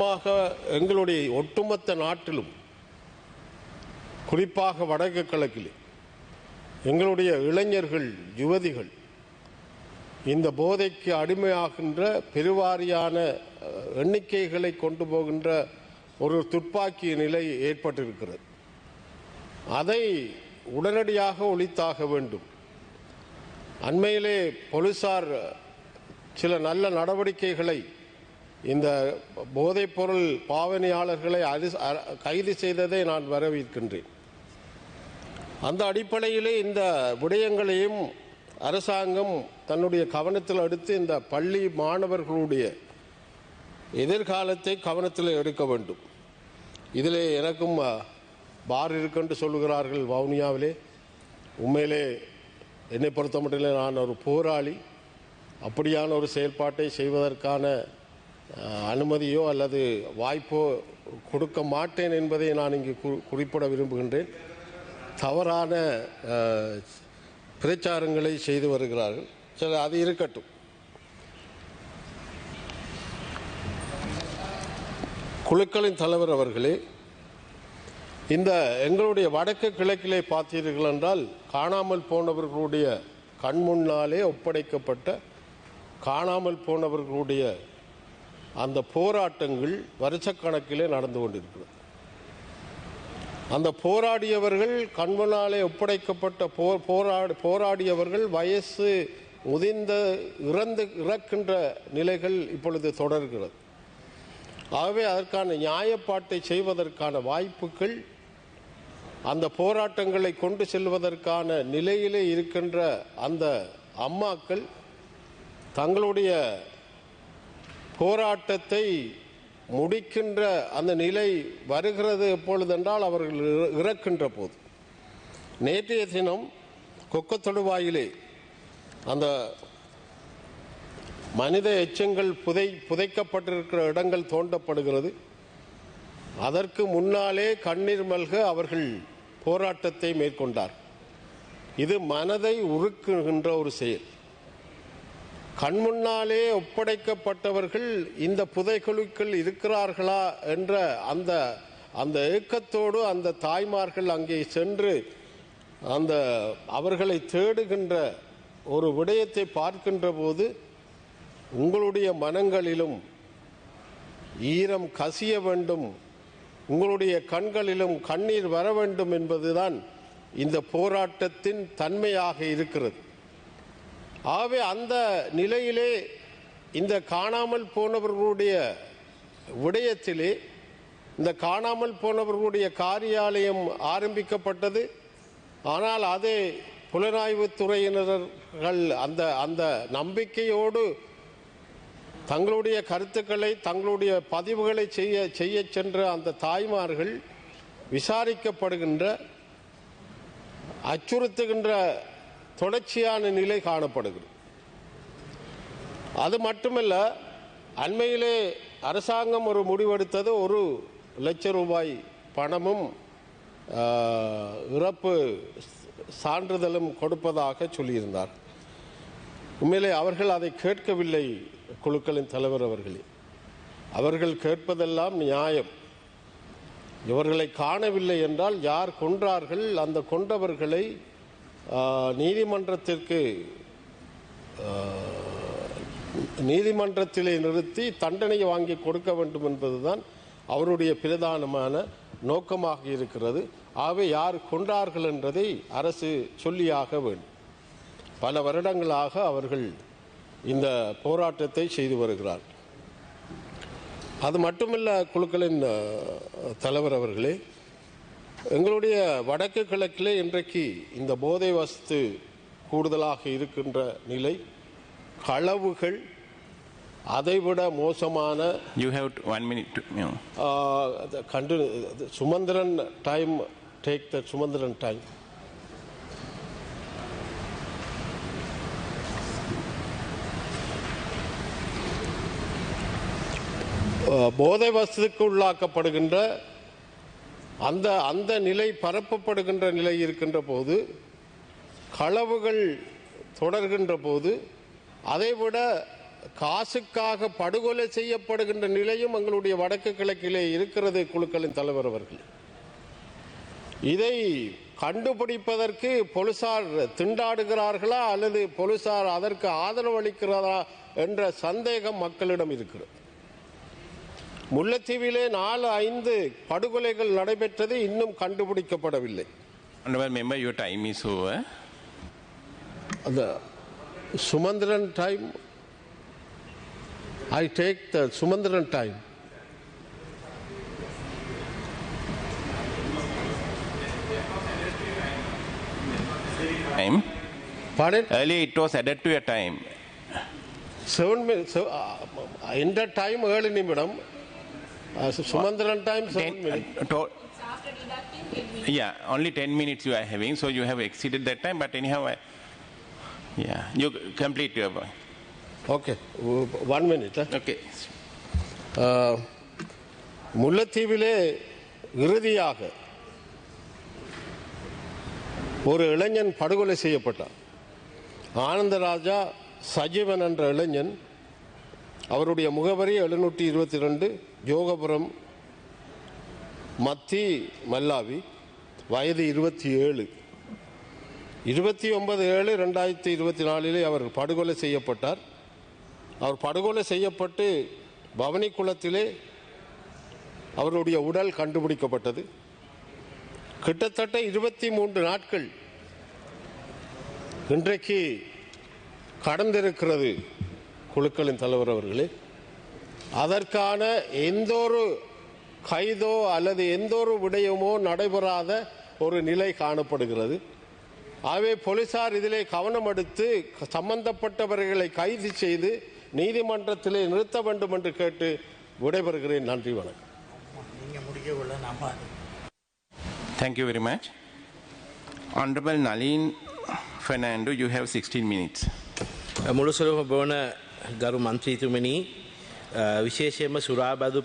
காரணமாக எங்களுடைய ஒட்டுமொத்த நாட்டிலும் குறிப்பாக வடக்கு கிழக்கில் எங்களுடைய இளைஞர்கள் யுவதிகள் இந்த போதைக்கு அடிமையாகின்ற பெருவாரியான எண்ணிக்கைகளை கொண்டு போகின்ற ஒரு துப்பாக்கி நிலை ஏற்பட்டிருக்கிறது. அதை உடனடியாக ஒழித்தாக வேண்டும். அண்மையிலே போலீசார் சில நல்ல நடவடிக்கைகளை இந்த போதைப்பொருள் பாவனையாளர்களை அரி- அ- கைது செய்ததை நான் வரவேற்கின்றேன். அந்த அடிப்படையிலே இந்த விடயங்களையும் அரசாங்கம் தன்னுடைய கவனத்தில் எடுத்து இந்த பள்ளி மாணவர்களுடைய எதிர்காலத்தை கவனத்தில் எடுக்க வேண்டும். இதில் எனக்கும் பார் இருக்குன்னு சொல்லுகிறார்கள் வவுனியாவிலே. உண்மையிலே என்னை பொறுத்தமட்டிலே நான் ஒரு போராளி. அப்படியான ஒரு செயல்பாட்டை செய்வதற்கான அனுமதியோ அல்லது வாய்ப்போ கொடுக்க மாட்டேன் என்பதை நான் இங்கு குறிப்பிட விரும்புகின்றேன். தவறான பிரச்சாரங்களை செய்து வருகிறார்கள். சரி அது இருக்கட்டும். குழுக்களின் தலைவர் அவர்களே இந்த எங்களுடைய வடக்கு கிழக்கிலே பார்த்தீர்கள் என்றால் காணாமல் போனவர்களுடைய கண்முன்னாலே ஒப்படைக்கப்பட்ட காணாமல் போனவர்களுடைய அந்த போராட்டங்கள் வருஷக்கணக்கிலே நடந்து கொண்டிருக்கிறது. அந்த போராடியவர்கள் கண்மனாலே ஒப்படைக்கப்பட்ட போர் போராடி போராடியவர்கள் வயசு முதிர்ந்த இறந்து இறக்கின்ற நிலைகள் இப்பொழுது தொடர்கிறது. ஆகவே அதற்கான நியாயப்பாட்டை செய்வதற்கான வாய்ப்புகள் அந்த போராட்டங்களை கொண்டு செல்வதற்கான நிலையிலே இருக்கின்ற அந்த அம்மாக்கள் தங்களுடைய போராட்டத்தை முடிக்கின்ற அந்த நிலை வருகிறது எப்பொழுதென்றால் அவர்கள் இறக்கின்ற போது. நேற்றைய தினம் கொக்கத்தொடுவாயிலே அந்த மனித எச்சங்கள் புதை புதைக்கப்பட்டிருக்கிற இடங்கள் தோண்டப்படுகிறது. அதற்கு முன்னாலே கண்ணீர் மல்க அவர்கள் போராட்டத்தை மேற்கொண்டார். இது மனதை உருக்குகின்ற ஒரு செயல். கண்முன்னாலே ஒப்படைக்கப்பட்டவர்கள் இந்த புதைக்குழுக்கள் இருக்கிறார்களா என்ற அந்த அந்த ஏக்கத்தோடு அந்த தாய்மார்கள் அங்கே சென்று அந்த அவர்களை தேடுகின்ற ஒரு விடயத்தை பார்க்கின்ற போது உங்களுடைய மனங்களிலும் ஈரம் கசிய வேண்டும். உங்களுடைய கண்களிலும் கண்ணீர் வர வேண்டும் என்பதுதான் இந்த போராட்டத்தின் தன்மையாக இருக்கிறது. ஆகவே அந்த நிலையிலே இந்த காணாமல் போனவர்களுடைய விடயத்திலே இந்த காணாமல் போனவர்களுடைய காரியாலயம் ஆரம்பிக்கப்பட்டது. ஆனால் அதே புலனாய்வுத் துறையினர்கள் அந்த அந்த நம்பிக்கையோடு தங்களுடைய கருத்துக்களை தங்களுடைய பதிவுகளை செய்ய செய்ய சென்ற அந்த தாய்மார்கள் விசாரிக்கப்படுகின்ற அச்சுறுத்துகின்ற தொடர்ச்சியான நிலை காணப்படுகிறது. அது மட்டுமல்ல அண்மையிலே அரசாங்கம் ஒரு முடிவெடுத்தது ஒரு லட்ச ரூபாய் பணமும் இறப்பு சான்றிதழும் கொடுப்பதாக சொல்லியிருந்தார். உண்மையிலே அவர்கள் அதை கேட்கவில்லை குழுக்களின் தலைவர் அவர்களே. அவர்கள் கேட்பதெல்லாம் நியாயம். இவர்களை காணவில்லை என்றால் யார் கொன்றார்கள்? அந்த கொண்டவர்களை நீதிமன்றத்திற்கு நீதிமன்றத்திலே நிறுத்தி தண்டனை வாங்கி கொடுக்க வேண்டும் என்பதுதான் அவருடைய பிரதானமான நோக்கமாக இருக்கிறது. ஆகவே யார் கொண்டார்கள் என்றதை அரசு சொல்லியாக வேண்டும். பல வருடங்களாக அவர்கள் இந்த போராட்டத்தை செய்து வருகிறார். அது மட்டுமல்ல குழுக்களின் தலைவர் அவர்களே எங்களுடைய வடக்கு கிழக்கிலே இன்றைக்கு இந்த போதை வஸ்து கூடுதலாக இருக்கின்ற நிலை களவுகள் அதைவிட மோசமான You have t- one minute. To, you know. கண்டு Sumanthiran time take the Sumanthiran time போதை வசதிக்கு உள்ளாக்கப்படுகின்ற அந்த அந்த நிலை பரப்பப்படுகின்ற நிலை இருக்கின்ற போது களவுகள் தொடர்கின்ற போது அதைவிட காசுக்காக படுகொலை செய்யப்படுகின்ற நிலையும் எங்களுடைய வடக்கு கிழக்கிலே இருக்கிறது குழுக்களின் தலைவர் அவர்கள். இதை கண்டுபிடிப்பதற்கு போலீசார் திண்டாடுகிறார்களா அல்லது போலீசார் அதற்கு ஆதரவு அளிக்கிறதா என்ற சந்தேகம் மக்களிடம் இருக்கிறது. முல்லைத்தீவிலே நாலு ஐந்து படுகொலைகள் நடைபெற்றது இன்னும் கண்டுபிடிக்கப்படவில்லை Honorable member, your time is over. அந்த Sumanthiran time I take the Sumanthiran time Time. Pardon? Earlier it was added to your time. Seven time ஏழு நிமிடம் Sumanthiran time seven Ten, minute uh, to- yeah, only 10 minutes you are having, so you have exceeded that time, but anyhow, I, yeah, you complete your point. Okay one minute Okay. Ah, முல்லைத்தீவிலே இறுதியாக ஒரு இளைஞன் படுகொலை செய்யப்பட்டார் ஆனந்தராஜா சஜீவன் என்ற இளைஞன் அவருடைய முகவரி எழுநூற்றி இருபத்தி ரெண்டு யோகபுரம் மத்தி மல்லாவி வயது இருபத்தி ஏழு. இருபத்தி ஒன்பது ஏழு ரெண்டாயிரத்தி இருபத்தி நாலிலே அவர் படுகொலை செய்யப்பட்டார். அவர் படுகொலை செய்யப்பட்டு பவனி குளத்திலே அவருடைய உடல் கண்டுபிடிக்கப்பட்டது. கிட்டத்தட்ட இருபத்தி மூன்று நாட்கள் இன்றைக்கு கடந்திருக்கிறது குழுக்களின் தலைவர் அவர்களே. அதற்கான எந்த ஒரு கைதோ அல்லது எந்த ஒரு விடயமோ நடைபெறாத ஒரு நிலை காணப்படுகிறது ஆகவே போலீசார் இதிலே கவனம் எடுத்து சம்பந்தப்பட்டவர்களை கைது செய்து நீதிமன்றத்திலே நிறுத்த வேண்டும் என்று கேட்டு விடைபெறுகிறேன் நன்றி வணக்கம் நீங்க முடிக்கக்குள்ள நம்ம Thank you very much. Honorable Nalin Fernando, you have 16 minutes. මුළුසුරුම බෝන ගරු මන්ත්‍රීතුමනි විශේෂයෙන්ම සුරාබදු